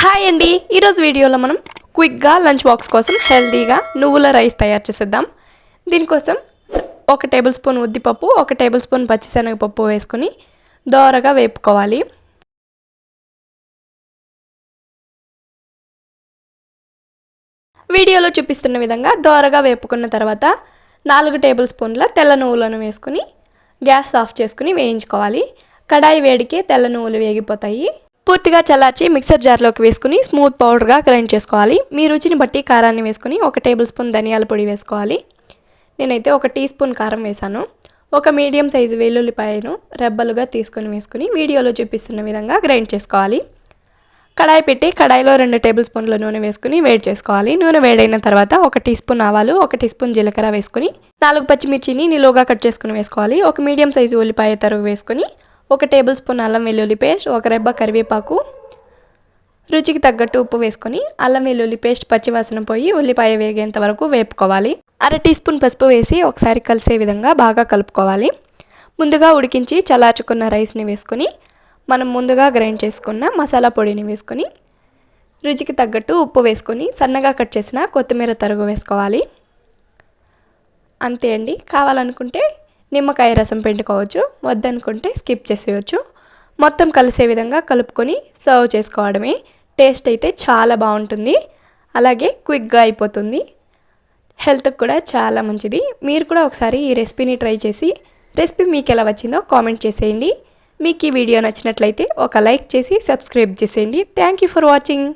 Hi అండి. ఈరోజు వీడియోలో మనం క్విక్గా లంచ్ బాక్స్ కోసం హెల్తీగా నువ్వుల రైస్ తయారు చేసేద్దాం. దీనికోసం ఒక టేబుల్ స్పూన్ ఉద్దిపప్పు ఒక టేబుల్ స్పూన్ పచ్చిశనగపప్పు వేసుకొని దోరగా వేపుకోవాలి. వీడియోలో చూపిస్తున్న విధంగా దోరగా వేపుకున్న తర్వాత నాలుగు టేబుల్ స్పూన్ల తెల్ల నువ్వులను వేసుకుని గ్యాస్ ఆఫ్ చేసుకుని వేయించుకోవాలి. కడాయి వేడికే తెల్ల నువ్వులు వేగిపోతాయి. పూర్తిగా చల్లార్చి మిక్సర్ జార్లోకి వేసుకుని స్మూత్ పౌడర్గా గ్రైండ్ చేసుకోవాలి. మీ రుచిని బట్టి కారాన్ని వేసుకుని ఒక టేబుల్ స్పూన్ ధనియాల పొడి వేసుకోవాలి. నేనైతే ఒక టీ స్పూన్ కారం వేశాను. ఒక మీడియం సైజు వెల్లుల్లిపాయను రెబ్బలుగా తీసుకొని వేసుకుని వీడియోలో చూపిస్తున్న విధంగా గ్రైండ్ చేసుకోవాలి. కడాయి పెట్టి కడాయిలో రెండు టేబుల్ స్పూన్ల నూనె వేసుకుని వేడి చేసుకోవాలి. నూనె వేడైన తర్వాత ఒక టీ స్పూన్ ఆవాలు ఒక టీ స్పూన్ జీలకర్ర వేసుకుని నాలుగు పచ్చిమిర్చిని నిలువుగా కట్ చేసుకుని వేసుకోవాలి. ఒక మీడియం సైజు ఉల్లిపాయ తరుగు వేసుకుని ఒక టేబుల్ స్పూన్ అల్లం వెల్లుల్లి పేస్ట్ ఒక రెబ్బ కరివేపాకు రుచికి తగ్గట్టు ఉప్పు వేసుకొని అల్లం వెల్లుల్లి పేస్ట్ పచ్చివాసన పోయి ఉల్లిపాయ వేగేంత వరకు వేపుకోవాలి. అర టీ స్పూన్ పసుపు వేసి ఒకసారి కలిసే విధంగా బాగా కలుపుకోవాలి. ముందుగా ఉడికించి చల్లార్చుకున్న రైస్ని వేసుకొని మనం ముందుగా గ్రైండ్ చేసుకున్న మసాలా పొడిని వేసుకొని రుచికి తగ్గట్టు ఉప్పు వేసుకొని సన్నగా కట్ చేసిన కొత్తిమీర తరుగు వేసుకోవాలి. అంతే అండి. కావాలనుకుంటే నిమ్మకాయ రసం పిండుకోవచ్చు వద్దనుకుంటే స్కిప్ చేసేయచ్చు. మొత్తం కలిసే విధంగా కలుపుకొని సర్వ్ చేసుకోవడమే. టేస్ట్ అయితే చాలా బాగుంటుంది. అలాగే క్విక్గా అయిపోతుంది. హెల్త్కి కూడా చాలా మంచిది. మీరు కూడా ఒకసారి ఈ రెసిపీని ట్రై చేసి రెసిపీ మీకు ఎలా వచ్చిందో కామెంట్ చేసేయండి. మీకు ఈ వీడియో నచ్చినట్లయితే ఒక లైక్ చేసి సబ్స్క్రైబ్ చేసేయండి. Thank you for watching.